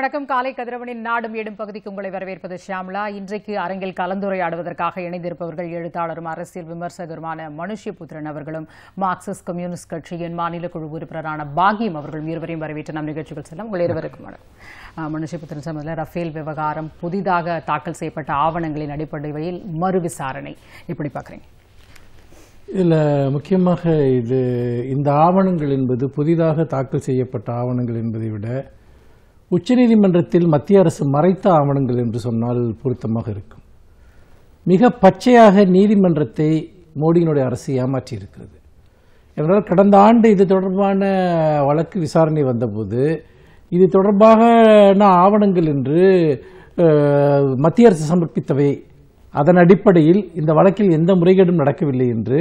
வணக்கம். காலை கதிரவனின் நாடும் ஏடும் பகுதிக்கு உங்களை வரவேற்பது ஷியாம்லா. இன்றைக்கு அரங்கில் கலந்துரையாடுவதற்காக இணைந்திருப்பவர்கள் எழுத்தாளரும் அரசியல் விமர்சகருமான மனுஷ்யபுத்திரன் அவர்களும் மார்க்சிஸ்ட் கம்யூனிஸ்ட் கட்சியின் மாநில குழு உறுப்பினரான பாகியம் அவர்களும் இருவரையும் வரவேற்று நம் நிகழ்ச்சிகள் செல்லும். உங்கள் இருவருக்கும் வணக்கம். அஹ், மனுஷ்யபுத்திரன் சம்பந்தத்தில் ரஃபேல் விவகாரம் புதிதாக தாக்கல் செய்யப்பட்ட ஆவணங்களின் அடிப்படையில் மறு விசாரணை. இப்படி பார்க்குறீங்க? இதில் முக்கியமாக இது இந்த ஆவணங்கள் என்பது புதிதாக தாக்கல் செய்யப்பட்ட ஆவணங்கள் என்பதை விட உச்சநீதிமன்றத்தில் மத்திய அரசு மறைத்த ஆவணங்கள் என்று சொன்னால் பொருத்தமாக இருக்கும். மிக பச்சையாக நீதிமன்றத்தை மோடியினுடைய அரசு ஏமாற்றி இருக்கிறது என்றால் கடந்த ஆண்டு இது தொடர்பான வழக்கு விசாரணை வந்தபோது இது தொடர்பாக ஆவணங்கள் என்று மத்திய அரசு சமர்ப்பித்தவை. அதன் அடிப்படையில் இந்த வழக்கில் எந்த முறைகேடும் நடக்கவில்லை என்று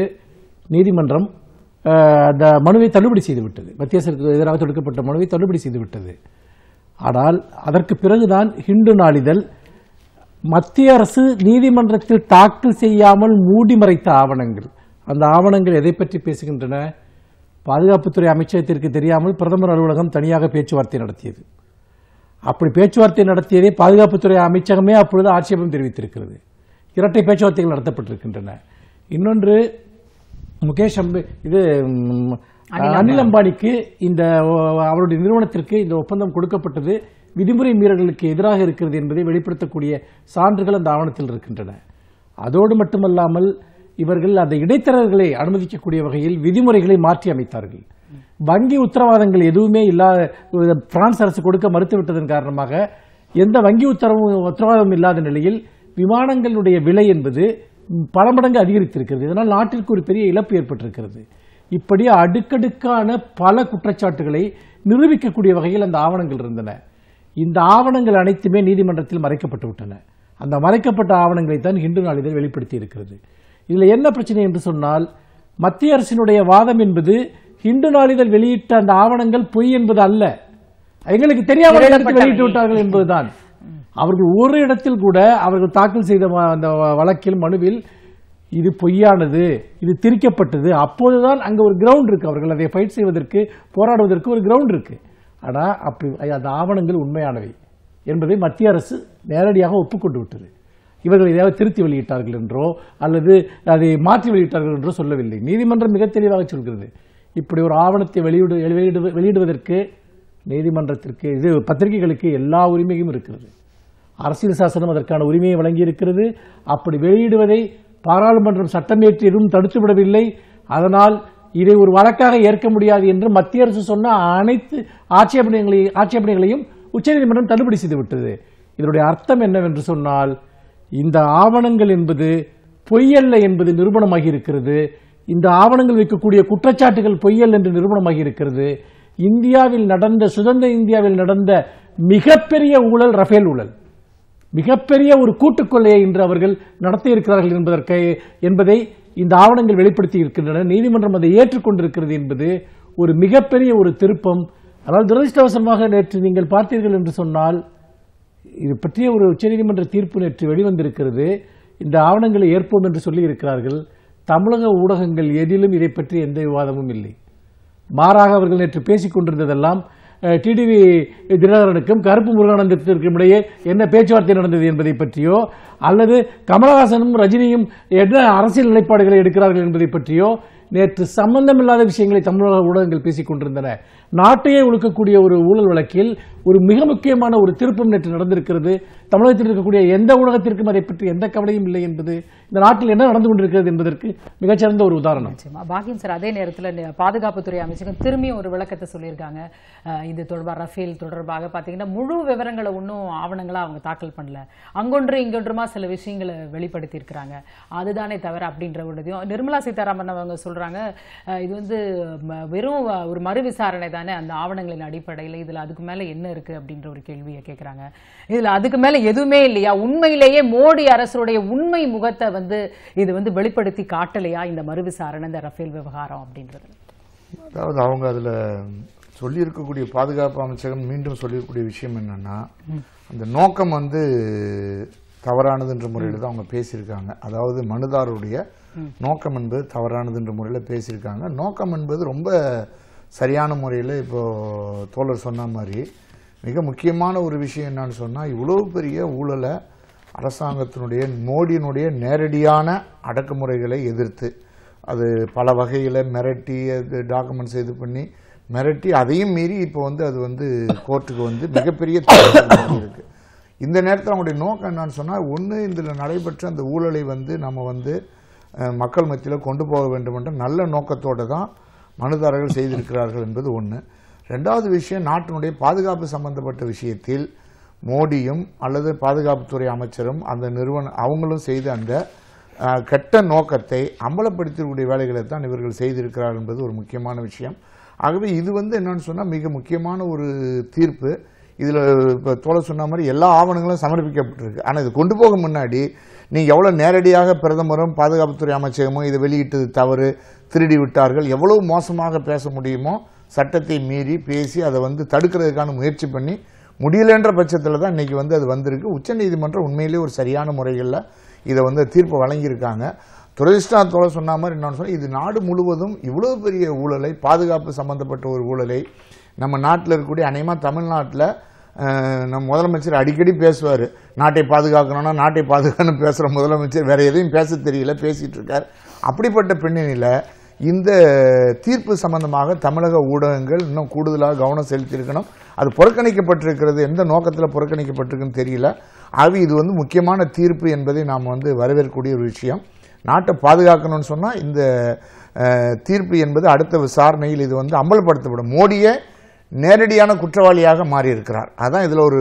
நீதிமன்றம் அந்த மனுவை தள்ளுபடி செய்துவிட்டது. மத்திய அரசுக்கு எதிராக தொடுக்கப்பட்ட மனுவை தள்ளுபடி செய்துவிட்டது. ஆனால் அதற்கு பிறகுதான் ஹிந்து நாளிதழ் மத்திய அரசு நீதிமன்றத்தில் தாக்கல் செய்யாமல் மூடி மறைத்த ஆவணங்கள். அந்த ஆவணங்கள் எதை பற்றி பேசுகின்றன? பாதுகாப்புத்துறை அமைச்சகத்திற்கு தெரியாமல் பிரதமர் அலுவலகம் தனியாக பேச்சுவார்த்தை நடத்தியது. அப்படி பேச்சுவார்த்தை நடத்தியதே பாதுகாப்புத்துறை அமைச்சகமே அப்பொழுது ஆட்சேபம் தெரிவித்திருக்கிறது. இரட்டை பேச்சுவார்த்தைகள் நடத்தப்பட்டிருக்கின்றன. இன்னொன்று முகேஷ் அம்பே இது அனில் அம்பானிக்கு இந்த அவருடைய நிறுவனத்திற்கு இந்த ஒப்பந்தம் கொடுக்கப்பட்டது விதிமுறை மீறல்களுக்கு எதிராக இருக்கிறது என்பதை வெளிப்படுத்தக்கூடிய சான்றுகள் அந்த ஆவணத்தில் இருக்கின்றன. அதோடு மட்டுமல்லாமல் இவர்கள் அந்த இடைத்தரகர்களை அனுமதிக்கக்கூடிய வகையில் விதிமுறைகளை மாற்றி அமைத்தார்கள். வங்கி உத்தரவாதங்கள் எதுவுமே இல்லாத பிரான்ஸ் அரசு கொடுக்க மறுத்துவிட்டதன் காரணமாக எந்த வங்கி உத்தரவு உத்தரவாதம் இல்லாத நிலையில் விமானங்களுடைய விலை என்பது பல மடங்கு அதிகரித்திருக்கிறது. இதனால் நாட்டிற்கு ஒரு பெரிய இழப்பு ஏற்பட்டிருக்கிறது. இப்படி அடுக்கடுக்கான பல குற்றச்சாட்டுகளை நிரூபிக்கக்கூடிய வகையில் அந்த ஆவணங்கள் இருந்தன. இந்த ஆவணங்கள் அனைத்துமே நீதிமன்றத்தில் மறைக்கப்பட்டு விட்டன. அந்த மறைக்கப்பட்ட ஆவணங்களை தான் ஹிந்து நாளிதழ் வெளிப்படுத்தி இருக்கிறது. இதில் என்ன பிரச்சனை என்று சொன்னால் மத்திய அரசினுடைய வாதம் என்பது ஹிந்து நாளிதழ் வெளியிட்ட அந்த ஆவணங்கள் பொய் என்பது அல்ல. எங்களுக்கு தெரியாமல் வெளியிட்டு விட்டார்கள் என்பதுதான். அவர்கள் ஒரு இடத்தில் கூட அவர்கள் தாக்கல் செய்த அந்த வழக்கில் மனுவில் இது பொய்யானது இது திரிக்கப்பட்டது. அப்போதுதான் அங்கே ஒரு கிரவுண்ட் இருக்கு. அவர்கள் அதை ஃபைட் செய்வதற்கு போராடுவதற்கு ஒரு கிரவுண்ட் இருக்கு. ஆனால் அப்படி அந்த ஆவணங்கள் உண்மையானவை என்பதை மத்திய அரசு நேரடியாக ஒப்புக்கொண்டு விட்டது. இவர்கள் எதையாவது திருத்தி வெளியிட்டார்கள் என்றோ அல்லது அதை மாற்றி வெளியிட்டார்கள் என்றோ சொல்லவில்லை. நீதிமன்றம் மிக தெளிவாக சொல்கிறது. இப்படி ஒரு ஆவணத்தை வெளியிடு வெளியிடு- வெளியிடுவதற்கு நீதிமன்றத்திற்கு இது பத்திரிகைகளுக்கு எல்லா உரிமையும் இருக்கிறது. அரசியல் சாசனம் அதற்கான உரிமையை வழங்கியிருக்கிறது. அப்படி வெளியிடுவதை பாராளுமன்றம் சட்டமேற்றியதும் தடுத்துவிடவில்லை. அதனால் இதை ஒரு வழக்காக ஏற்க முடியாது என்று மத்திய அரசு சொன்ன அனைத்து ஆட்சேபனைகளை ஆட்சேபனைகளையும் உச்சநீதிமன்றம் தள்ளுபடி செய்துவிட்டது. இதனுடைய அர்த்தம் என்னவென்று சொன்னால் இந்த ஆவணங்கள் என்பது பொய்யல்ல என்பது நிரூபணமாகி இருக்கிறது. இந்த ஆவணங்கள் வைக்கக்கூடிய குற்றச்சாட்டுகள் பொய்யல் என்று நிரூபணமாகி இருக்கிறது. இந்தியாவில் நடந்த சுதந்திர இந்தியாவில் நடந்த மிகப்பெரிய ஊழல் ரஃபேல் ஊழல். மிகப்பெரிய ஒரு கூட்டுக்கொள்ளையை இன்று அவர்கள் நடத்தியிருக்கிறார்கள் என்பதற்கு என்பதை இந்த ஆவணங்கள் வெளிப்படுத்தி இருக்கின்றன. நீதிமன்றம் அதை ஏற்றுக்கொண்டிருக்கிறது என்பது ஒரு மிகப்பெரிய ஒரு திருப்பம். ஆனால் துரதிருஷ்டவசமாக நேற்று நீங்கள் பார்த்தீர்கள் என்று சொன்னால் இது பற்றிய ஒரு உச்சநீதிமன்ற தீர்ப்பு நேற்று வெளிவந்திருக்கிறது. இந்த ஆவணங்களை ஏற்போம் என்று சொல்லி இருக்கிறார்கள் தமிழக ஊடகங்கள் எதிலும் இதை பற்றி எந்த விவாதமும் இல்லை. மாறாக அவர்கள் நேற்று பேசிக் கொண்டிருந்ததெல்லாம் டிடிவி தினகரனுக்கும் கருப்பு முருகானந்தத்திற்கும் இடையே என்ன பேச்சுவார்த்தை நடந்தது என்பதை பற்றியோ அல்லது கமலஹாசனும் ரஜினியும் என்ன அரசியல் நிலைப்பாடுகளை எடுக்கிறார்கள் என்பதை பற்றியோ நேற்று சம்பந்தமில்லாத விஷயங்களை தமிழக ஊடகங்கள் பேசிக் கொண்டிருந்தன. நாட்டையே உழுக்கக்கூடிய ஒரு ஊழல் வழக்கில் ஒரு மிக முக்கியமான ஒரு திருப்பம் நேற்று நடந்திருக்கிறது. தமிழகத்தில் இருக்கக்கூடிய எந்த ஊடகத்திற்கும் அதை பற்றி எந்த கவலையும் இல்லை என்பது இந்த நாட்டில் என்ன நடந்து கொண்டிருக்கிறது என்பதற்கு மிகச்சிறந்த ஒரு உதாரணம். பாக்கியம் சார் அதே நேரத்தில் பாதுகாப்புத்துறை அமைச்சகம் திரும்பியும் ஒரு விளக்கத்தை சொல்லியிருக்காங்க. இது தொடர்பாக ரஃபேல் தொடர்பாக பார்த்தீங்கன்னா முழு விவரங்களை ஒன்றும் ஆவணங்களாக அவங்க தாக்கல் பண்ணல. அங்கொன்று இங்கொன்றுமா சில விஷயங்களை வெளிப்படுத்தி இருக்கிறாங்க அதுதானே தவிர அப்படின்ற உள்ளதையும் நிர்மலா சீதாராமன் அவங்க சொல்றாங்க. இது வந்து வெறும் ஒரு மறு விசாரணை தான். அந்த ஆவணங்களின் அடிப்படையில் இதுல அதுக்கு மேல என்ன இருக்கு அப்படின்ற ஒரு கேள்வியை கேட்கறாங்க இதுல அதுக்கு மேல எதுவுமே இல்லையா? உண்மையிலேயே மோடி அரசுடைய உண்மை முகத்தை வந்து இது வந்து வெளிப்படுத்தி காட்டலையா? இந்த மறு விசாரணை இந்த ரஃபேல் விவகாரம் அப்படின்றது. அதாவது அவங்க அதுல சொல்லியிருக்கக்கூடிய பாதுகாப்பு அமைச்சகம் மீண்டும் சொல்லியிருக்கக்கூடிய விஷயம் என்னன்னா அந்த நோக்கம் வந்து தவறானதுன்ற முறையில் தான் அவங்க பேசியிருக்காங்க. அதாவது மனுதாரருடைய நோக்கம் என்பது தவறானதுன்ற முறையில் பேசியிருக்காங்க. நோக்கம் என்பது ரொம்ப சரியான முறையில் இப்போ தோழர் சொன்ன மாதிரி மிக முக்கியமான ஒரு விஷயம் என்னன்னு சொன்னால் இவ்வளவு பெரிய ஊழலை அரசாங்கத்தினுடைய மோடியினுடைய நேரடியான அடக்குமுறைகளை எதிர்த்து அது பல வகையில் மிரட்டி அது டாக்குமெண்ட்ஸ் இது பண்ணி மிரட்டி அதையும் மீறி இப்போ வந்து அது வந்து கோர்ட்டுக்கு வந்து மிகப்பெரிய தீர்ப்பு இருக்கு இந்த நேரத்தில் அவங்களுடைய நோக்கம் என்னன்னு சொன்னால் ஒன்று இதில் நடைபெற்ற அந்த ஊழலை வந்து நம்ம வந்து மக்கள் மத்தியில் கொண்டு போக வேண்டும் என்ற நல்ல நோக்கத்தோடு தான் மனுதாரர்கள் செய்திருக்கிறார்கள் என்பது ஒன்று ரெண்டாவது விஷயம் நாட்டினுடைய பாதுகாப்பு சம்பந்தப்பட்ட விஷயத்தில் மோடியும் அல்லது பாதுகாப்புத்துறை அமைச்சரும் அந்த நிறுவனம் அவங்களும் செய்த அந்த கெட்ட நோக்கத்தை அம்பலப்படுத்தக்கூடிய வேலைகளை தான் இவர்கள் செய்திருக்கிறார்கள் என்பது ஒரு முக்கியமான விஷயம். ஆகவே இது வந்து என்னன்னு சொன்னால் மிக முக்கியமான ஒரு தீர்ப்பு. இதில் இப்போ தோலை சொன்ன மாதிரி எல்லா ஆவணங்களும் சமர்ப்பிக்கப்பட்டிருக்கு. ஆனால் இது கொண்டு போக முன்னாடி நீங்கள் எவ்வளோ நேரடியாக பிரதமரும் பாதுகாப்புத்துறை அமைச்சகமும் இதை வெளியிட்டது தவறு திருடி விட்டார்கள் எவ்வளவு மோசமாக பேச முடியுமோ சட்டத்தை மீறி பேசி அதை வந்து தடுக்கிறதுக்கான முயற்சி பண்ணி முடியலன்ற பட்சத்தில் தான் இன்றைக்கி வந்து அது வந்திருக்கு. உச்சநீதிமன்றம் உண்மையிலேயே ஒரு சரியான முறைகளில் இதை வந்து தீர்ப்பு வழங்கியிருக்காங்க. துரதிஷ்டாத்தோட சொன்ன மாதிரி என்னன்னு சொன்னால் இது நாடு முழுவதும் இவ்வளோ பெரிய ஊழலை பாதுகாப்பு சம்பந்தப்பட்ட ஒரு ஊழலை நம்ம நாட்டில் இருக்கக்கூடிய அநேகமாக தமிழ்நாட்டில் நம் முதலமைச்சர் அடிக்கடி பேசுவார். நாட்டை பாதுகாக்கணும்னா நாட்டை பாதுகாக்கணும் பேசுகிற முதலமைச்சர் வேற எதையும் பேச தெரியல பேசிகிட்டு இருக்கார். அப்படிப்பட்ட பின்னணியில் இந்த தீர்ப்பு சம்பந்தமாக தமிழக ஊடகங்கள் இன்னும் கூடுதலாக கவனம் செலுத்தியிருக்கணும். அது புறக்கணிக்கப்பட்டிருக்கிறது எந்த நோக்கத்தில் புறக்கணிக்கப்பட்டிருக்குன்னு தெரியல. ஆகவே இது வந்து முக்கியமான தீர்ப்பு என்பதை நாம் வந்து வரவேற்கக்கூடிய ஒரு விஷயம். நாட்டை பாதுகாக்கணும்னு சொன்னால் இந்த தீர்ப்பு என்பது அடுத்த விசாரணையில் இது வந்து அமல்படுத்தப்படும். மோடியே நேரடியான குற்றவாளியாக மாறி இருக்கிறார் அதான் இதுல ஒரு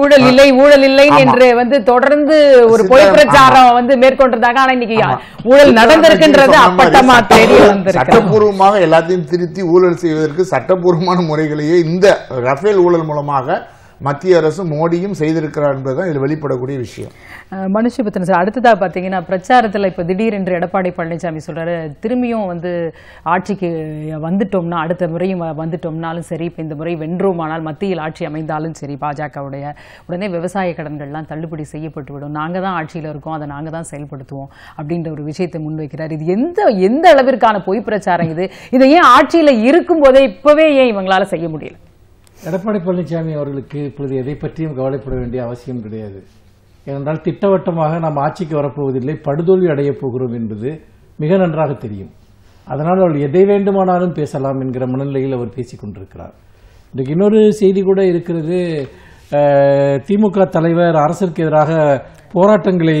ஊழல் இல்லை ஊழல் இல்லை. என்று வந்து தொடர்ந்து ஒரு பொய் பிரச்சாரம் வந்து மேற்கொண்டிருந்தாங்க. ஆனா இன்னைக்கு. ஊழல் நடந்திருக்குன்றது அப்பட்டமா வந்திருக்கு. சட்டப்பூர்வமாக எல்லாத்தையும் திருத்தி ஊழல் செய்வதற்கு சட்டப்பூர்வமான முறைகளையே இந்த ரஃபேல் ஊழல் மூலமாக மத்திய அரசு மோடியும் செய்திருக்கிறார் என்பதுதான் இதில் வெளிப்படக்கூடிய விஷயம். மனுஷபத்தன் சார் அடுத்ததாக பார்த்தீங்கன்னா பிரச்சாரத்தில் இப்போ திடீரென்று எடப்பாடி பழனிசாமி சொல்கிறாரு திரும்பியும் வந்து ஆட்சிக்கு வந்துட்டோம்னா அடுத்த முறையும் வ- வந்துட்டோம்னாலும் சரி இப்போ இந்த முறை வென்றோமானால் மத்தியில் ஆட்சி அமைந்தாலும் சரி பாஜகவுடைய உடனே விவசாய கடன்கள்லாம் தள்ளுபடி செய்யப்பட்டு விடும் தான் ஆட்சியில் இருக்கோம் அதை நாங்கள் தான் செயல்படுத்துவோம் அப்படின்ற ஒரு விஷயத்தை முன்வைக்கிறார். இது எந்த எந்த அளவிற்கான பொய் பிரச்சாரம் இது? இதை ஏன் ஆட்சியில் இருக்கும் போதே இப்போவே ஏன் இவங்களால செய்ய முடியல? எடப்பாடி பழனிசாமி அவர்களுக்கு இப்பொழுது எதை பற்றியும் கவலைப்பட வேண்டிய அவசியம் கிடையாது. ஏனென்றால் திட்டவட்டமாக நாம் ஆட்சிக்கு வரப்போவதில்லை படுதோல்வி அடையப் போகிறோம் என்பது மிக நன்றாக தெரியும். அதனால் அவள் எதை வேண்டுமானாலும் பேசலாம் என்கிற மனநிலையில் அவர் பேசிக் கொண்டிருக்கிறார். இன்றைக்கு இன்னொரு செய்தி கூட இருக்கிறது. திமுக தலைவர் அரசிற்கு எதிராக போராட்டங்களை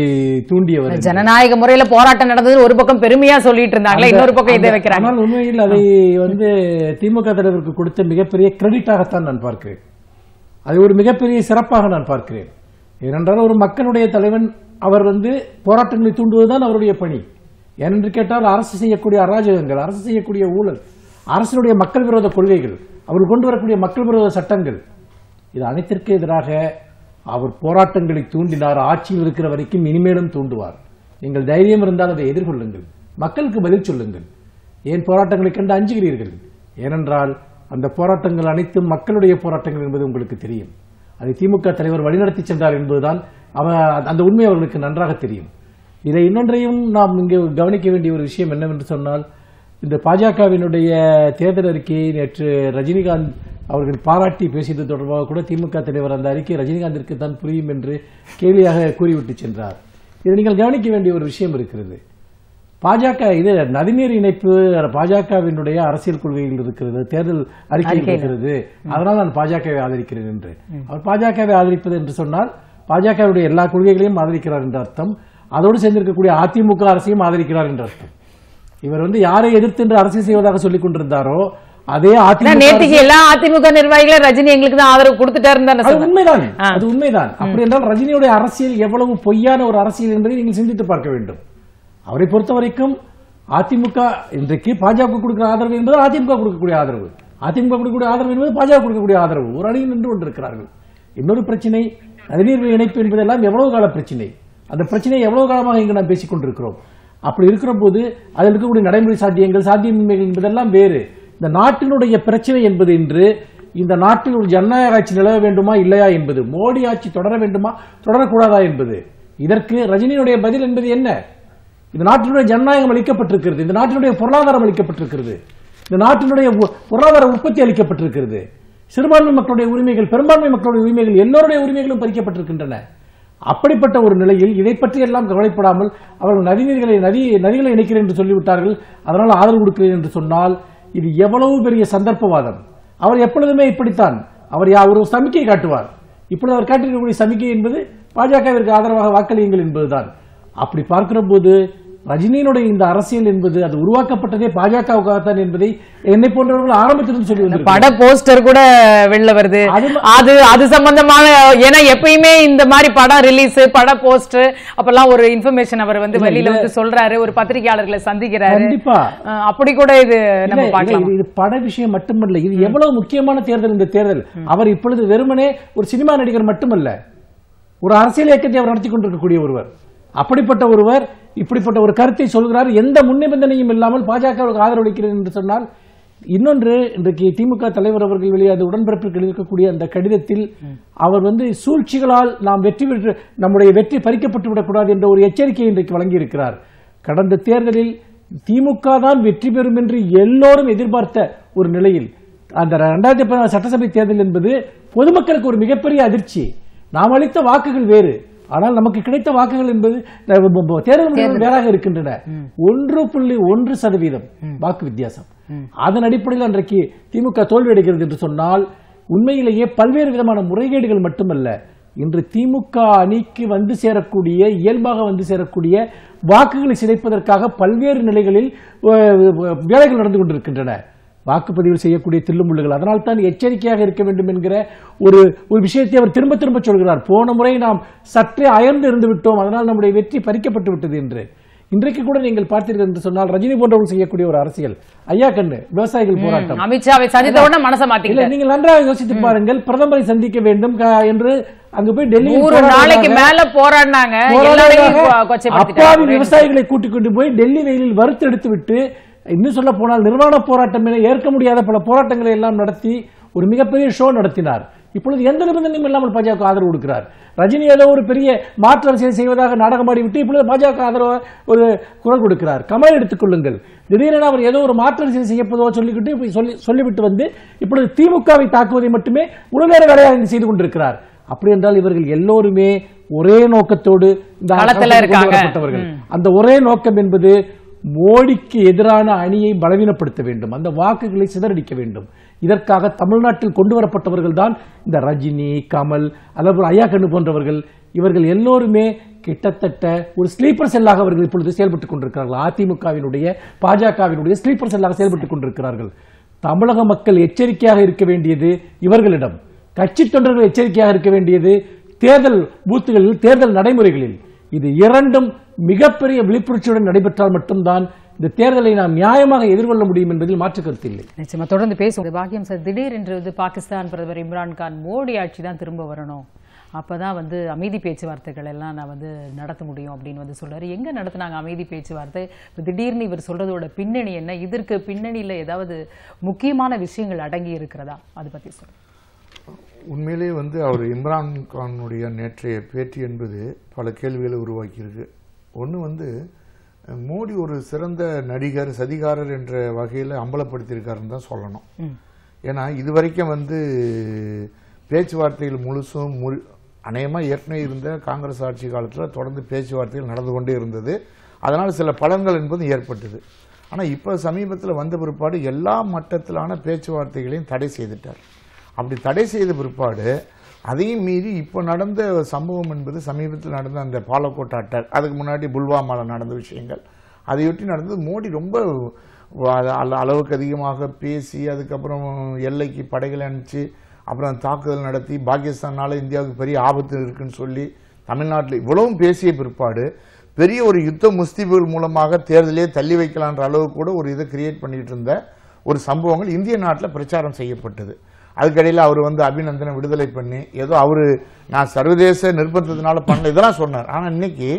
தூண்டியவர். ஜனநாயக முறையில போராட்டம் நடந்தது ஒரு பக்கம் பெருமையா சொல்லிட்டு இருந்தாங்களே இன்னொரு பக்கம் இதை வைக்கிறாங்க. ஆனால் உண்மையில் அதை வந்து திமுக தலைவருக்கு கொடுத்த மிகப்பெரிய கிரெடிட்டாகத்தான் நான் பார்க்கிறேன். அது ஒரு மிகப்பெரிய சிறப்பாக நான் பார்க்கிறேன். ஏனென்றால் ஒரு மக்களுடைய தலைவன் அவர் வந்து போராட்டங்களை தூண்டுவதுதான் அவருடைய பணி. ஏனென்று கேட்டால் அரசு செய்யக்கூடிய அராஜகங்கள் அரசு செய்யக்கூடிய ஊழல் அரசினுடைய மக்கள் விரோத கொள்கைகள் அவர் கொண்டு வரக்கூடிய மக்கள் விரோத சட்டங்கள் இது அனைத்திற்கு எதிராக அவர் போராட்டங்களை தூண்டினார் ஆட்சியில் இருக்கிற வரைக்கும் இனிமேலும் தூண்டுவார். நீங்கள் தைரியம் இருந்தால் அதை எதிர்கொள்ளுங்கள். மக்களுக்கு பதில் சொல்லுங்கள். ஏன் போராட்டங்களை கண்டு அஞ்சுகிறீர்கள்? ஏனென்றால் அந்த போராட்டங்கள் அனைத்தும் மக்களுடைய போராட்டங்கள் என்பது உங்களுக்கு தெரியும். அதை திமுக தலைவர் வழிநடத்தி சென்றார் என்பதுதான் அவர் அந்த உண்மை அவர்களுக்கு நன்றாக தெரியும். இதை இன்னொன்றையும் நாம் இங்கே கவனிக்க வேண்டிய ஒரு விஷயம் என்னவென்று சொன்னால் இந்த பாஜகவினுடைய தேர்தல் அறிக்கையை நேற்று ரஜினிகாந்த் அவர்கள் பாராட்டி பேசியது தொடர்பாக கூட திமுக தலைவர் அந்த அறிக்கை ரஜினிகாந்திற்கு தான் புரியும் என்று கேலியாக கூறிவிட்டு சென்றார். இதை நீங்கள் கவனிக்க வேண்டிய ஒரு விஷயம் இருக்கிறது. பாஜக இது நதிநீர் இணைப்பு பாஜகவினுடைய அரசியல் கொள்கையில் இருக்கிறது தேர்தல் அறிக்கையில் இருக்கிறது. அதனால் நான் பாஜகவை ஆதரிக்கிறேன் என்று. அவர் பாஜகவை ஆதரிப்பது என்று சொன்னால் பாஜகவுடைய எல்லா கொள்கைகளையும் ஆதரிக்கிறார் என்ற அர்த்தம். அதோடு சேர்ந்திருக்கக்கூடிய அதிமுக அரசையும் ஆதரிக்கிறார் என்ற அர்த்தம். இவர் வந்து யாரை எதிர்த்து அரசியல் செய்வதாக சொல்லிக் கொண்டிருந்தாரோ அதே நேற்றுக்கு எல்லா அதிமுக நிர்வாகிகளும் ரஜினி எங்களுக்கு தான் ஆதரவு சொன்னாங்க. உண்மைதான். அது உண்மைதான். அப்படி என்றால் ரஜினியுடைய அரசியல் எவ்வளவு பொய்யான ஒரு அரசியல் என்பதை நீங்கள் சிந்தித்து பார்க்க வேண்டும். அவரை பொறுத்த வரைக்கும் அதிமுக இன்றைக்கு பாஜக கொடுக்கிற ஆதரவு என்பது அதிமுக கொடுக்கக்கூடிய ஆதரவு. அதிமுக கொடுக்கக்கூடிய ஆதரவு என்பது பாஜக கொடுக்கக்கூடிய ஆதரவு. ஒரு அணியில் நின்று கொண்டிருக்கிறார்கள். இன்னொரு பிரச்சனை நதிநீர் இணைப்பு என்பதெல்லாம் எவ்வளவு கால பிரச்சனை? அந்த பிரச்சனை எவ்வளவு காலமாக இங்கு நாம் பேசிக் கொண்டிருக்கிறோம்? அப்படி இருக்கிற போது அதில் இருக்கக்கூடிய நடைமுறை சாத்தியங்கள் சாத்தியமின்மைகள் என்பதெல்லாம் வேறு. இந்த நாட்டினுடைய பிரச்சனை என்பது இன்று இந்த நாட்டில் ஒரு ஜனநாயக ஆட்சி நிலவ வேண்டுமா இல்லையா என்பது மோடி ஆட்சி தொடர வேண்டுமா தொடரக்கூடாதா என்பது. இதற்கு ரஜினியுடைய பதில் என்பது என்ன? இந்த நாட்டினுடைய ஜனநாயகம் அளிக்கப்பட்டிருக்கிறது இந்த நாட்டினுடைய பொருளாதாரம் அளிக்கப்பட்டிருக்கிறது இந்த நாட்டினுடைய உ- பொருளாதார உற்பத்தி அளிக்கப்பட்டிருக்கிறது. சிறுபான்மை மக்களுடைய உரிமைகள் பெரும்பான்மை மக்களுடைய உரிமைகள் எல்லோருடைய உரிமைகளும் பறிக்கப்பட்டிருக்கின்றன. அப்படிப்பட்ட ஒரு நிலையில் இதை பற்றியெல்லாம் கவலைப்படாமல் அவர்கள் நதிநீர்களை நதி நதிகளை இணைக்கிறேன் என்று சொல்லிவிட்டார்கள். அதனால் ஆதரவு கொடுக்கிறேன் என்று சொன்னால் இது எவ்வளவு பெரிய சந்தர்ப்பவாதம். அவர் எப்பொழுதுமே இப்படித்தான். அவர் யா- ஒரு சமிக்கை காட்டுவார். இப்பொழுது அவர் காட்டியிருக்கக்கூடிய சமிக்கை என்பது பாஜகவிற்கு ஆதரவாக வாக்களியுங்கள் என்பதுதான். அப்படி பார்க்கிற போது ரஜினியினுடைய இந்த அரசியல் என்பது அது உருவாக்கப்பட்டதே பாஜகவுக்காகத்தான் என்பதை என்னை போன்றவர்கள் ஆரம்பத்திலிருந்து சொல்லி பட போஸ்டர் கூட வெளில வருது. அது- அது சம்பந்தமான ஏன்னா எப்பயுமே இந்த மாதிரி படம் ரிலீஸ் பட போஸ்டர் அப்பெல்லாம் ஒரு இன்ஃபர்மேஷன் அவர் வந்து வெளியில வந்து சொல்றாரு ஒரு பத்திரிகையாளர்களை சந்திக்கிறாரு. கண்டிப்பா. அப்படி கூட இது நம்ம பார்க்கலாம் இது- இது பட விஷயம் மட்டுமல்ல இது எவ்வளவு முக்கியமான தேர்தல் இந்த தேர்தல். அவர் இப்பொழுது வெறுமனே ஒரு சினிமா நடிகர் மட்டுமல்ல ஒரு அரசியல் இயக்கத்தை அவர் நடத்தி கொண்டிருக்கக்கூடிய ஒருவர். அப்படிப்பட்ட ஒருவர் இப்படிப்பட்ட ஒரு கருத்தை சொல்கிறார். எந்த முன்னிபந்தனையும் இல்லாமல் பாஜகவுக்கு ஆதரவு அளிக்கிறேன் என்று சொன்னால் இன்னொன்று இன்றைக்கு திமுக தலைவர் அவர்கள் வெளியே அந்த உடன்பிறப்பிற்கு எழுதியிருக்கக்கூடிய அந்த கடிதத்தில் அவர் வந்து சூழ்ச்சிகளால் நாம் வெற்றி பெற்று நம்முடைய வெற்றி பறிக்கப்பட்டு விடக்கூடாது என்ற ஒரு எச்சரிக்கையை இன்றைக்கு வழங்கியிருக்கிறார். கடந்த தேர்தலில் திமுக தான் வெற்றி பெறும் என்று எல்லோரும் எதிர்பார்த்த ஒரு நிலையில் அந்த ரெண்டாயிரத்தி பதினாறு சட்டசபை தேர்தல் என்பது பொதுமக்களுக்கு ஒரு மிகப்பெரிய அதிர்ச்சி. நாம் அளித்த வாக்குகள் வேறு. ஆனால் நமக்கு கிடைத்த வாக்குகள் என்பது தேர்தல் வேறாக இருக்கின்றன. ஒன்று புள்ளி ஒன்று சதவீதம் வாக்கு வித்தியாசம். அதன் அடிப்படையில் அன்றைக்கு திமுக தோல்வி அடைகிறது என்று சொன்னால் உண்மையிலேயே பல்வேறு விதமான முறைகேடுகள் மட்டுமல்ல இன்று திமுக அணிக்கு வந்து சேரக்கூடிய இயல்பாக வந்து சேரக்கூடிய வாக்குகளை சிதைப்பதற்காக பல்வேறு நிலைகளில் வேலைகள் நடந்து கொண்டிருக்கின்றன. வாக்குப்பதிவு செய்யக்கூடிய தில்லுமுள்ளுகள். அதனால் தான் எச்சரிக்கையாக இருக்க வேண்டும் என்கிற ஒரு ஒரு விஷயத்தை அவர் திரும்ப திரும்ப சொல்கிறார். போன முறை நாம் சற்றே அயர்ந்து இருந்து விட்டோம். அதனால் நம்முடைய வெற்றி பறிக்கப்பட்டு விட்டது என்று. இன்றைக்கு கூட நீங்கள் பார்த்தீர்கள் என்று சொன்னால் ரஜினி போன்றவர்கள் செய்யக்கூடிய ஒரு அரசியல். ஐயா கண்ணு விவசாயிகள் போராட்டம். அமித்ஷாவை சந்தித்த உடனே மனசை மாத்திக்கல நீங்கள் நன்றாக யோசித்து பாருங்கள். பிரதமரை சந்திக்க வேண்டும் என்று அங்கு போய் டெல்லி நூறு நாளைக்கு மேல போராடினாங்க. அப்பாவி விவசாயிகளை கூட்டிக் கொண்டு போய் டெல்லி வெயிலில் வறுத்தெடுத்து விட்டு இன்னும் சொல்ல போனால் நிர்வாண போராட்டம் ஏற்க முடியாத பல போராட்டங்களை எல்லாம் நடத்தி ஒரு மிகப்பெரிய ஷோ நடத்தினார். இப்பொழுது எந்த நிபந்தனையும் இல்லாமல் பாஜக ஆதரவு கொடுக்கிறார். ரஜினி ஏதோ ஒரு பெரிய மாற்று அரசியல் செய்வதாக நாடகமாடி விட்டு இப்பொழுது பாஜக ஆதரவு ஒரு குரல் கொடுக்கிறார். கமல் எடுத்துக்கொள்ளுங்கள் திடீரென அவர் ஏதோ ஒரு மாற்று அரசியல் செய்யப்போதோ சொல்லிக்கிட்டு சொல்லி சொல்லிவிட்டு வந்து இப்பொழுது திமுகவை தாக்குவதை மட்டுமே உடனே வேலையாக இங்கு செய்து கொண்டிருக்கிறார். அப்படி என்றால் இவர்கள் எல்லோருமே ஒரே நோக்கத்தோடு இந்த. வரப்பட்டவர்கள். அந்த ஒரே நோக்கம் என்பது மோடிக்கு எதிரான அணியை பலவீனப்படுத்த வேண்டும். அந்த வாக்குகளை சிதறடிக்க வேண்டும். இதற்காக தமிழ்நாட்டில் கொண்டு வரப்பட்டவர்கள் தான் இந்த ரஜினி கமல் அதாவது ஐயா கண்ணு போன்றவர்கள். இவர்கள் எல்லோருமே கிட்டத்தட்ட ஒரு ஸ்லீப்பர் செல்லாக அவர்கள் இப்பொழுது செயல்பட்டுக் கொண்டிருக்கிறார்கள். அதிமுகவினுடைய பாஜகவினுடைய ஸ்லீப்பர் செல்லாக செயல்பட்டுக் கொண்டிருக்கிறார்கள். தமிழக மக்கள் எச்சரிக்கையாக இருக்க வேண்டியது இவர்களிடம். கட்சி தொண்டர்கள் எச்சரிக்கையாக இருக்க வேண்டியது தேர்தல் பூத்துகளில் தேர்தல் நடைமுறைகளில். இது இரண்டும் மிகப்பெரிய விழிப்புணர்ச்சியுடன் நடைபெற்றால் மட்டும்தான் இந்த தேர்தலை நாம் நியாயமாக எதிர்கொள்ள முடியும் என்பதில் மாற்று கருத்து இல்லை. நிச்சயமா தொடர்ந்து பேசுவோம். பாக்கியம் சார் திடீர் என்று வந்து பாகிஸ்தான் பிரதமர் இம்ரான் கான் மோடி ஆட்சி தான் திரும்ப வரணும். அப்பதான் வந்து அமைதி பேச்சுவார்த்தைகள் எல்லாம் நான் வந்து நடத்த முடியும் அப்படின்னு வந்து சொல்றாரு. எங்க நடத்துனாங்க அமைதி பேச்சுவார்த்தை? திடீர்னு இவர் சொல்றதோட பின்னணி என்ன? இதற்கு பின்னணியில ஏதாவது முக்கியமான விஷயங்கள் அடங்கி இருக்கிறதா? அதை பத்தி சொல்றேன் உண்மையிலே வந்து அவர் இம்ரான் கானுடைய நேற்றைய பேட்டி என்பது பல கேள்விகளை உருவாக்கியிருக்கு. ஒன்று வந்து மோடி ஒரு சிறந்த நடிகர் சதிகாரர் என்ற வகையில் அம்பலப்படுத்தியிருக்காருன்னு தான் சொல்லணும். ஏன்னா இதுவரைக்கும் வந்து பேச்சுவார்த்தைகள் முழுசும் முழு அநேகமாக ஏற்கனவே இருந்த காங்கிரஸ் ஆட்சி காலத்தில் தொடர்ந்து பேச்சுவார்த்தைகள் நடந்து கொண்டே இருந்தது. அதனால் சில பலன்கள் என்பதும் ஏற்பட்டது. ஆனால் இப்போ சமீபத்தில் வந்த பிற்பாடு எல்லா மட்டத்திலான பேச்சுவார்த்தைகளையும் தடை செய்துட்டார். அப்படி தடை செய்த பிற்பாடு அதையும் மீறி இப்போ நடந்த சம்பவம் என்பது சமீபத்தில் நடந்த அந்த பாலக்கோட் அட்டாக் அதுக்கு முன்னாடி புல்வாமாவில் நடந்த விஷயங்கள். அதையொட்டி நடந்தது மோடி ரொம்ப அள- அளவுக்கு அதிகமாக பேசி அதுக்கப்புறம் எல்லைக்கு படைகளை அனுப்பிச்சு அப்புறம் தாக்குதல் நடத்தி பாகிஸ்தானால இந்தியாவுக்கு பெரிய ஆபத்து இருக்குன்னு சொல்லி தமிழ்நாட்டில் இவ்வளவும் பேசிய பிற்பாடு பெரிய ஒரு யுத்த முஸ்திபுகள் மூலமாக தேர்தலே தள்ளி வைக்கலான்ற அளவுக்கு கூட ஒரு இதை கிரியேட் பண்ணிட்டு இருந்த ஒரு சம்பவங்கள் இந்திய நாட்டில் பிரச்சாரம் செய்யப்பட்டது. அதுக்கடையில் அவர் வந்து அபிநந்தனை விடுதலை பண்ணி ஏதோ அவர் நான் சர்வதேச நிர்பந்தத்தினால பண்ண இதெல்லாம் சொன்னார். ஆனால் இன்னைக்கு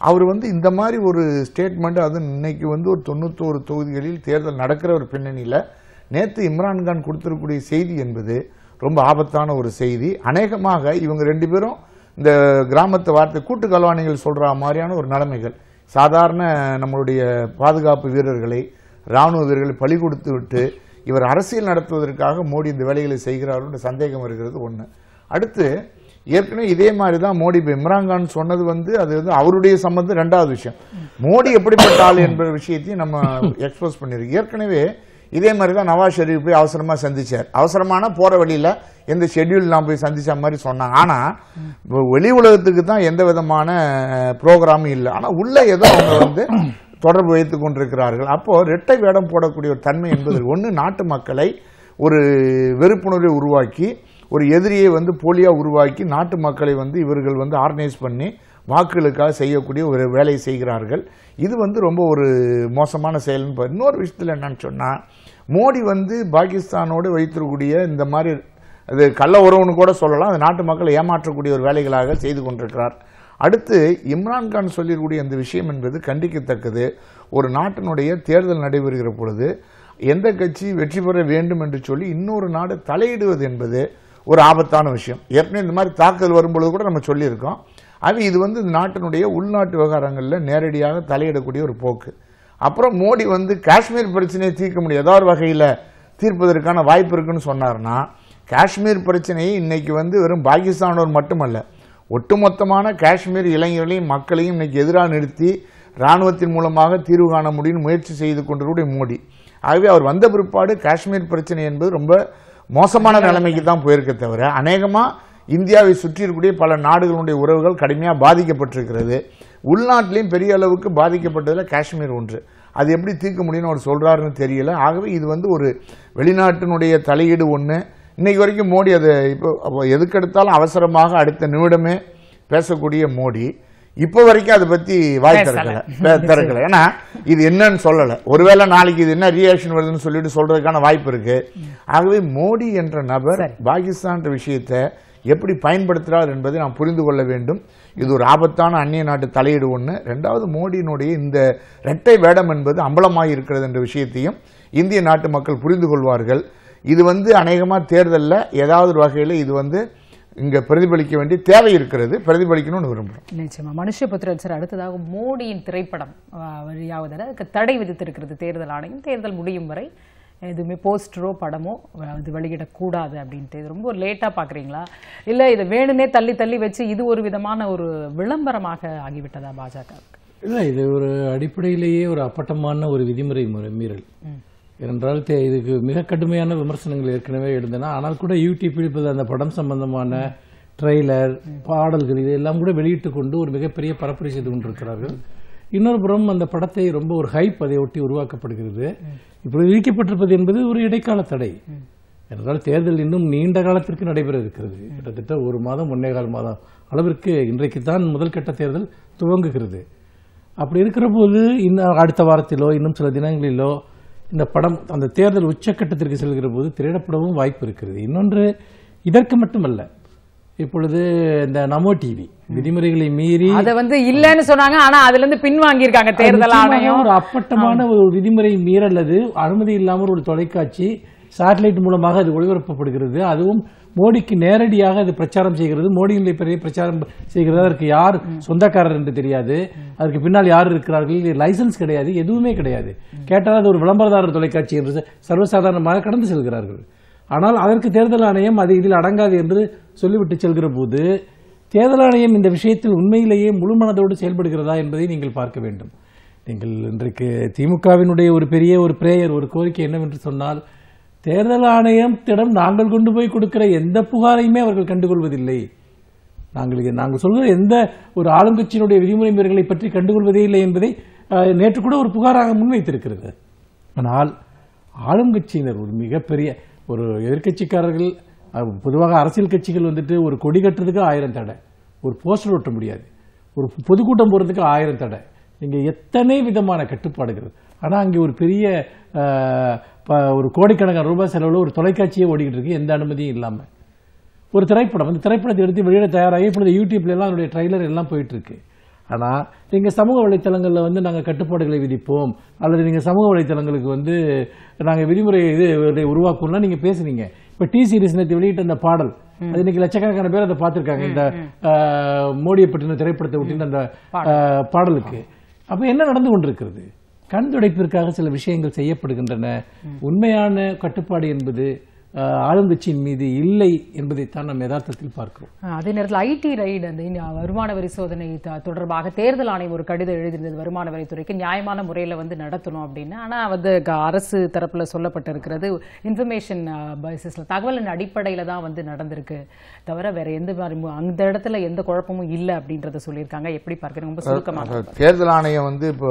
அவர் வந்து இந்த மாதிரி ஒரு ஸ்டேட்மெண்ட் அது இன்னைக்கு வந்து ஒரு தொண்ணூத்தோரு தொகுதிகளில் தேர்தல் நடக்கிற ஒரு பின்னணியில் நேற்று இம்ரான்கான் கொடுத்திருக்கக்கூடிய செய்தி என்பது ரொம்ப ஆபத்தான ஒரு செய்தி. அநேகமாக இவங்க ரெண்டு பேரும் இந்த கிராமத்து வார்த்தை கூட்டு கலவாணிகள் சொல்கிற மாதிரியான ஒரு நிலைமைகள். சாதாரண நம்மளுடைய பாதுகாப்பு வீரர்களை ராணுவ வீரர்களை பழி கொடுத்து விட்டு இவர் அரசியல் நடத்துவதற்காக மோடி இந்த வேலைகளை செய்கிறாருன்ற சந்தேகம் வருகிறது ஒன்று அடுத்து ஏற்கனவே இதே மாதிரி தான் மோடி இப்போ இம்ரான்கான் சொன்னது வந்து அது வந்து அவருடைய சம்பந்தம் ரெண்டாவது விஷயம். மோடி எப்படிப்பட்ட ஆள் என்ற விஷயத்தையும் நம்ம எக்ஸ்போஸ் பண்ணியிருக்கோம் ஏற்கனவே இதே மாதிரி தான் நவாஸ் ஷெரீப் போய் அவசரமாக சந்திச்சார். அவசரமான போகிற வழியில் எந்த ஷெட்யூல் நான் போய் சந்திச்ச மாதிரி சொன்னாங்க. ஆனால் வெளி உலகத்துக்கு தான் எந்த விதமான ப்ரோக்ராமும் இல்லை. ஆனால் உள்ள ஏதோ அவங்க வந்து தொடர்பு வைத்துக் கொண்டிருக்கிறார்கள் அப்போ இரட்டை வேடம் போடக்கூடிய ஒரு தன்மை என்பது ஒன்று நாட்டு மக்களை ஒரு வெறுப்புணர்வை உருவாக்கி ஒரு எதிரியை வந்து போலியா உருவாக்கி நாட்டு மக்களை வந்து இவர்கள் வந்து ஆர்கனைஸ் பண்ணி வாக்குகளுக்காக செய்யக்கூடிய ஒரு வேலையை செய்கிறார்கள் இது வந்து ரொம்ப ஒரு மோசமான செயல்னு. இன்னொரு விஷயத்தில் என்னன்னு சொன்னா மோடி வந்து பாகிஸ்தானோடு வைத்திருக்கக்கூடிய இந்த மாதிரி அது கள்ள உறவுன்னு கூட சொல்லலாம் அது நாட்டு மக்களை ஏமாற்றக்கூடிய ஒரு வேலைகளாக செய்து கொண்டிருக்கிறார் அடுத்து இம்ரான்கான் சொல்லியிருக்கக்கூடிய இந்த விஷயம் என்பது கண்டிக்கத்தக்கது. ஒரு நாட்டினுடைய தேர்தல் நடைபெறுகிற பொழுது எந்த கட்சி வெற்றி பெற வேண்டும் என்று சொல்லி இன்னொரு நாடு தலையிடுவது என்பது ஒரு ஆபத்தான விஷயம். ஏற்கனவே இந்த மாதிரி தாக்குதல் வரும்பொழுது கூட நம்ம சொல்லியிருக்கோம். அது இது வந்து இந்த நாட்டினுடைய உள்நாட்டு விவகாரங்களில் நேரடியாக தலையிடக்கூடிய ஒரு போக்கு. அப்புறம் மோடி வந்து காஷ்மீர் பிரச்சனையை தீர்க்க முடியும் ஏதாவது ஒரு வகையில் தீர்ப்பதற்கான வாய்ப்பு இருக்குன்னு சொன்னார்னா காஷ்மீர் பிரச்சனையை இன்னைக்கு வந்து வெறும் பாகிஸ்தானோர் மட்டுமல்ல ஒட்டுமொத்தமான காஷ்மீர் இளைஞர்களையும் மக்களையும் இன்னைக்கு எதிராக நிறுத்தி ராணுவத்தின் மூலமாக தீர்வு காண முடியும் முயற்சி செய்து கொண்டிருக்கூடிய மோடி. ஆகவே அவர் வந்த பிற்பாடு காஷ்மீர் பிரச்சனை என்பது ரொம்ப மோசமான நிலைமைக்கு தான் போயிருக்க தவிர அநேகமாக இந்தியாவை சுற்றி இருக்கக்கூடிய பல நாடுகளுடைய உறவுகள் கடுமையாக பாதிக்கப்பட்டிருக்கிறது. உள்நாட்டிலையும் பெரிய அளவுக்கு பாதிக்கப்பட்டதில் காஷ்மீர் ஒன்று. அது எப்படி தீர்க்க முடியும்னு அவர் சொல்கிறாருன்னு தெரியல. ஆகவே இது வந்து ஒரு வெளிநாட்டினுடைய தலையீடு ஒன்று இன்னைக்கு வரைக்கும் மோடி அதை இப்போ எதுக்கெடுத்தாலும் அவசரமாக அடுத்த நிமிடமே பேசக்கூடிய மோடி. இப்போ வரைக்கும் அதை பத்தி வாய். திறக்கல. திறக்கல. ஏன்னா இது என்னன்னு சொல்லல. ஒருவேளை நாளைக்கு இது என்ன ரியாக்ஷன் வருதுன்னு சொல்லிட்டு சொல்றதுக்கான வாய்ப்பு இருக்கு. ஆகவே மோடி என்ற நபர் பாகிஸ்தான் என்ற விஷயத்தை எப்படி பயன்படுத்துறார் என்பதை நாம் புரிந்து கொள்ள வேண்டும். இது ஒரு ஆபத்தான அந்நிய நாட்டு தலையீடு ஒன்று ரெண்டாவது மோடியினுடைய இந்த இரட்டை வேடம் என்பது அம்பலமாகி இருக்கிறது என்ற விஷயத்தையும் இந்திய நாட்டு மக்கள் புரிந்து கொள்வார்கள். இது வந்து அநேகமா தேர்தலில் ஏதாவது ஒரு வகையில் இது வந்து இங்க பிரதிபலிக்க வேண்டிய தேவை இருக்கிறது. பிரதிபலிக்கணும்னு விரும்புகிறோம் நிச்சயமா. மனுஷபுத்திரன் சார் அடுத்ததாக மோடியின் திரைப்படம் அஹ், வெளியாவதில் அதுக்கு தடை விதித்திருக்கிறது தேர்தல் ஆணையம். தேர்தல் முடியும் வரை எதுவுமே போஸ்டரோ படமோ இது வெளியிடக்கூடாது அப்படின்ட்டு. இது ரொம்ப லேட்டா பாக்குறீங்களா? இல்ல இதை வேணும்னே தள்ளி தள்ளி வச்சு இது ஒரு விதமான ஒரு விளம்பரமாக ஆகிவிட்டதா பாஜக இல்லை இது ஒரு அடிப்படையிலேயே ஒரு அப்பட்டமான ஒரு விதிமுறை முறை- மீறல். ஏனென்றால் தே- இதுக்கு மிக கடுமையான விமர்சனங்கள் ஏற்கனவே எழுந்தன. ஆனால் கூட யூடியூப்பில் இப்போது அந்த படம் சம்பந்தமான ட்ரெய்லர் பாடல்கள் இதெல்லாம் கூட வெளியிட்டு கொண்டு ஒரு மிகப்பெரிய பரப்புரை செய்து கொண்டிருக்கிறார்கள். இன்னொரு புறம் அந்த படத்தை ரொம்ப ஒரு ஹைப் அதை ஒட்டி உருவாக்கப்படுகிறது. இப்படி விதிக்கப்பட்டிருப்பது என்பது ஒரு இடைக்கால தடை. என்றால் தேர்தல் இன்னும் நீண்ட காலத்திற்கு நடைபெற இருக்கிறது. கிட்டத்தட்ட ஒரு மாதம் ஒன்னே கால் மாதம் அளவிற்கு இன்றைக்கு தான் முதல் கட்ட தேர்தல் துவங்குகிறது. அப்படி இருக்கிற போது இன்னும் அடுத்த வாரத்திலோ இன்னும் சில தினங்களிலோ இந்த படம் அந்த தேர்தல் உச்சக்கட்டத்திற்கு செல்கிற போது திரையிடப்படவும் வாய்ப்பு இருக்கிறது. இன்னொன்று இதற்கு மட்டுமல்ல இப்பொழுது இந்த நமோ டிவி விதிமுறைகளை மீறி அத வந்து இல்லன்னு சொன்னாங்க ஆனா அதுல இருந்து பின்வாங்கி இருக்காங்க தேர்தல் ஆணையம். ஒரு அப்பட்டமான ஒரு விதிமுறை மீறல் அது. அனுமதி இல்லாமல் ஒரு தொலைக்காட்சி சேட்டலைட் மூலமாக அது ஒளிபரப்பப்படுகிறது. அதுவும் மோடிக்கு நேரடியாக அது பிரச்சாரம் செய்கிறது. மோடியினுடைய பெரிய பிரச்சாரம் செய்கிறது அதற்கு யார்? சொந்தக்காரர் என்று தெரியாது. அதற்கு பின்னால் யார் இருக்கிறார்கள்? லைசன்ஸ் கிடையாது எதுவுமே கிடையாது. கேட்டால் அது ஒரு விளம்பரதாரர் தொலைக்காட்சி என்று சர்வசாதாரணமாக கடந்து செல்கிறார்கள். ஆனால் அதற்கு தேர்தல் ஆணையம் அது இதில் அடங்காது என்று சொல்லிவிட்டு செல்கிற போது தேர்தல் ஆணையம் இந்த விஷயத்தில் உண்மையிலேயே முழு மனதோடு செயல்படுகிறதா என்பதை நீங்கள் பார்க்க வேண்டும். நீங்கள் இன்றைக்கு திமுகவினுடைய ஒரு பெரிய ஒரு பிரேயர் ஒரு கோரிக்கை என்னவென்று சொன்னால் தேர்தல் ஆணையத்திடம் நாங்கள் கொண்டு போய் கொடுக்கிற எந்த புகாரையுமே அவர்கள் கண்டுகொள்வதில்லை. நாங்கள் நாங்கள் சொல்கிற எந்த ஒரு ஆளுங்கட்சியினுடைய விதிமுறை மீறல்களை பற்றி கண்டுகொள்வதே இல்லை என்பதை நேற்று கூட ஒரு புகாராக முன்வைத்திருக்கிறது. ஆனால் ஆளுங்கட்சியினர் ஒரு மிகப்பெரிய ஒரு எதிர்க்கட்சிக்காரர்கள் பொதுவாக அரசியல் கட்சிகள் வந்துட்டு ஒரு கொடி கட்டுறதுக்கு ஆயிரம் தடை ஒரு போஸ்டர் ஒட்ட முடியாது ஒரு பொதுக்கூட்டம் போகிறதுக்கு ஆயிரம் தடை இங்கே எத்தனை விதமான கட்டுப்பாடுகள்? ஆனால் அங்கே ஒரு பெரிய அஹ், ப- ஒரு கோடிக்கணக்கான ரூபாய் செலவுல ஒரு தொலைக்காட்சியே ஓடிக்கிட்டு இருக்கு. எந்த அனுமதியும் இல்லாம. ஒரு திரைப்படம். அந்த திரைப்படத்தை எடுத்து வெளியிட தயாராகி இப்பொழுது யூடியூப்ல எல்லாம் அதனுடைய ட்ரைலர் எல்லாம் போயிட்டு இருக்கு ஆனா நீங்க சமூக வலைத்தளங்கள்ல வந்து நாங்க கட்டுப்பாடுகளை விதிப்போம். அல்லது நீங்க சமூக வலைத்தளங்களுக்கு வந்து நாங்க விதிமுறை இது இதை உருவாக்கும்னா நீங்க பேசுனீங்க. இப்ப டி சீரிஸ் நேற்று வெளியிட்ட அந்த பாடல் அது இன்னைக்கு லட்சக்கணக்கான பேர் அதை பார்த்திருக்காங்க. இந்த மோடியை பற்றின திரைப்படத்தை ஒட்டின அந்த பாடலுக்கு. அப்ப என்ன நடந்து கொண்டிருக்கிறது? கண் துடைப்பிற்காக சில விஷயங்கள் செய்யப்படுகின்றன. உண்மையான கட்டுப்பாடு என்பது ஆளுங்கட்சியின் மீது இல்லை என்பதைத்தான் நாம் யதார்த்தத்தில் பார்க்கிறோம். அதே நேரத்தில் ஐடி ரைடு அந்த வருமான வரி சோதனை தொடர்பாக தேர்தல் ஆணையம் ஒரு கடிதம் எழுதியிருந்தது வருமான வரித்துறைக்கு. நியாயமான முறையில் வந்து நடத்தணும் அப்படின்னு. ஆனால் வந்து க- அரசு தரப்புல சொல்லப்பட்டிருக்கிறது இன்ஃபர்மேஷன் பேசிஸில் தகவலின் அடிப்படையில் தான் வந்து நடந்திருக்கு. தவிர வேற எந்த மாதிரி அந்த இடத்துல எந்த குழப்பமும் இல்லை அப்படின்றத சொல்லியிருக்காங்க. எப்படி பார்க்குறீங்க? ரொம்ப சுருக்கமாக தேர்தல் ஆணையம் வந்து இப்போ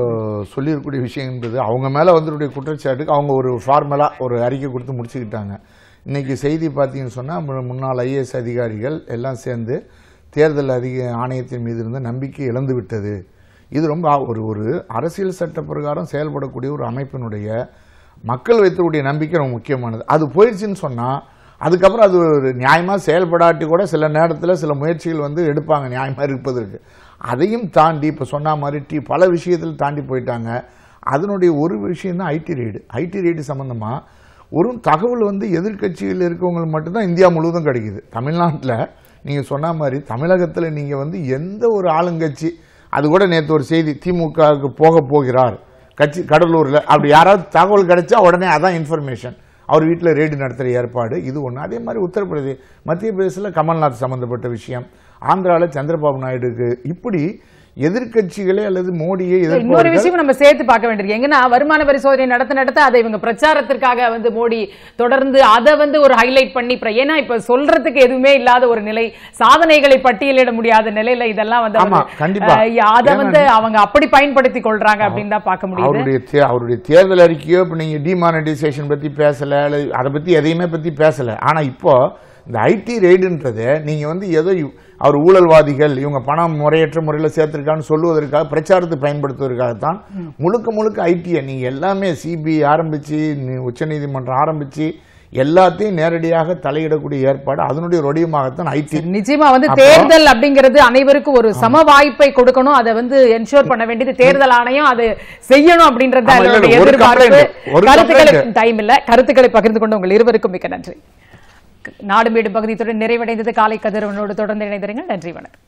சொல்லியிருக்கக்கூடிய விஷயம் என்பது அவங்க மேல வந்துடைய குற்றச்சாட்டுக்கு அவங்க ஒரு ஃபார்மலா ஒரு அறிக்கை கொடுத்து முடிச்சுக்கிட்டாங்க. இன்றைக்கி செய்தி பார்த்தீங்கன்னு சொன்னால் முன்னாள் ஐஏஎஸ் அதிகாரிகள் எல்லாம் சேர்ந்து தேர்தல் அதிக ஆணையத்தின் மீது இருந்த நம்பிக்கை இழந்து விட்டது. இது ரொம்ப ஆ- ஒரு ஒரு அரசியல் சட்ட பிரகாரம் செயல்படக்கூடிய ஒரு அமைப்பினுடைய மக்கள் வைத்திருக்கக்கூடிய நம்பிக்கை ரொம்ப முக்கியமானது. அது போயிடுச்சுன்னு சொன்னால் அதுக்கப்புறம் அது ஒரு நியாயமாக செயல்படாட்டி கூட சில நேரத்தில் சில முயற்சிகள் வந்து எடுப்பாங்க நியாயமாக இருப்பதற்கு. அதையும் தாண்டி இப்போ சொன்ன மாதிரி டி பல விஷயத்தில் தாண்டி போயிட்டாங்க. அதனுடைய ஒரு விஷயம் தான் ஐடி ரெய்டு ஐடி ரெய்டு சம்மந்தமாக ஒரு தகவல் வந்து எதிர்க்கட்சியில் இருக்கவங்களுக்கு மட்டும்தான் இந்தியா முழுவதும் கிடைக்குது. தமிழ்நாட்டில் நீங்கள் சொன்ன மாதிரி தமிழகத்தில் நீங்கள் வந்து எந்த ஒரு ஆளுங்கட்சி அது கூட நேற்று ஒரு செய்தி திமுகவுக்கு போக போகிறார். கட்சி கடலூரில். அப்படி யாராவது தகவல் கிடைச்சா உடனே அதான் இன்ஃபர்மேஷன் அவர் வீட்டில் ரேடு நடத்துகிற ஏற்பாடு இது ஒன்று அதே மாதிரி உத்தரப்பிரதேச மத்திய பிரதேசத்தில் கமல்நாத் சம்மந்தப்பட்ட விஷயம். ஆந்திராவில் சந்திரபாபு நாயுடுக்கு இப்படி எதிர்க்கட்சிகளே அல்லது மோடியை இன்னொரு விஷயம் நம்ம சேர்த்து பார்க்க வேண்டியிருக்கு. எங்கன்னா வருமான வரி சோதனை நடத்த நடத்த அதை இவங்க பிரச்சாரத்திற்காக வந்து மோடி தொடர்ந்து அதை வந்து ஒரு ஹைலைட் பண்ணி ஏன்னா இப்ப சொல்றதுக்கு எதுவுமே இல்லாத ஒரு நிலை சாதனைகளை பட்டியலிட முடியாத நிலையில இதெல்லாம் வந்து அதை வந்து அவங்க அப்படி பயன்படுத்தி கொள்றாங்க அப்படின்னு தான் பார்க்க முடியுது. அவருடைய அவருடைய தேர்தல் அறிக்கையோ இப்போ நீங்க டிமானிட்டைசேஷன் பத்தி பேசல அதை பத்தி எதையுமே பத்தி பேசல. ஆனா இப்போ இந்த ஐடி ரெய்டுன்றதை நீங்க வந்து ஏதோ அவர் ஊழல்வாதிகள் இவங்க பணம் முறையற்ற முறையில் சேர்த்திருக்கான்னு சொல்லுவதற்காக பிரச்சாரத்தை பயன்படுத்துவதற்காகத்தான் முழுக்க முழுக்க ஐடியை நீங்க எல்லாமே சிபிஐ ஆரம்பிச்சு நீ- உச்சநீதிமன்றம் ஆரம்பிச்சு எல்லாத்தையும் நேரடியாக தலையிடக்கூடிய ஏற்பாடு அதனுடைய ரொடியமாகத்தான் ஐடி. நிச்சயமா வந்து தேர்தல் அப்படிங்கிறது அனைவருக்கும் ஒரு சம வாய்ப்பை கொடுக்கணும் அதை வந்து என்ஷூர் பண்ண வேண்டியது தேர்தல் ஆணையம் அது செய்யணும் அப்படின்றது எதிர்பார்ப்பு. கருத்துக்களை. டைம் இல்ல. கருத்துக்களை பகிர்ந்து கொண்டு உங்கள் இருவருக்கும் மிக்க நன்றி. நாடுமேடு பகுதி நிறைவடைந்தது. காலை கதிரவனோடு தொடர்ந்து இணைந்திருங்கள். நன்றி வணக்கம்.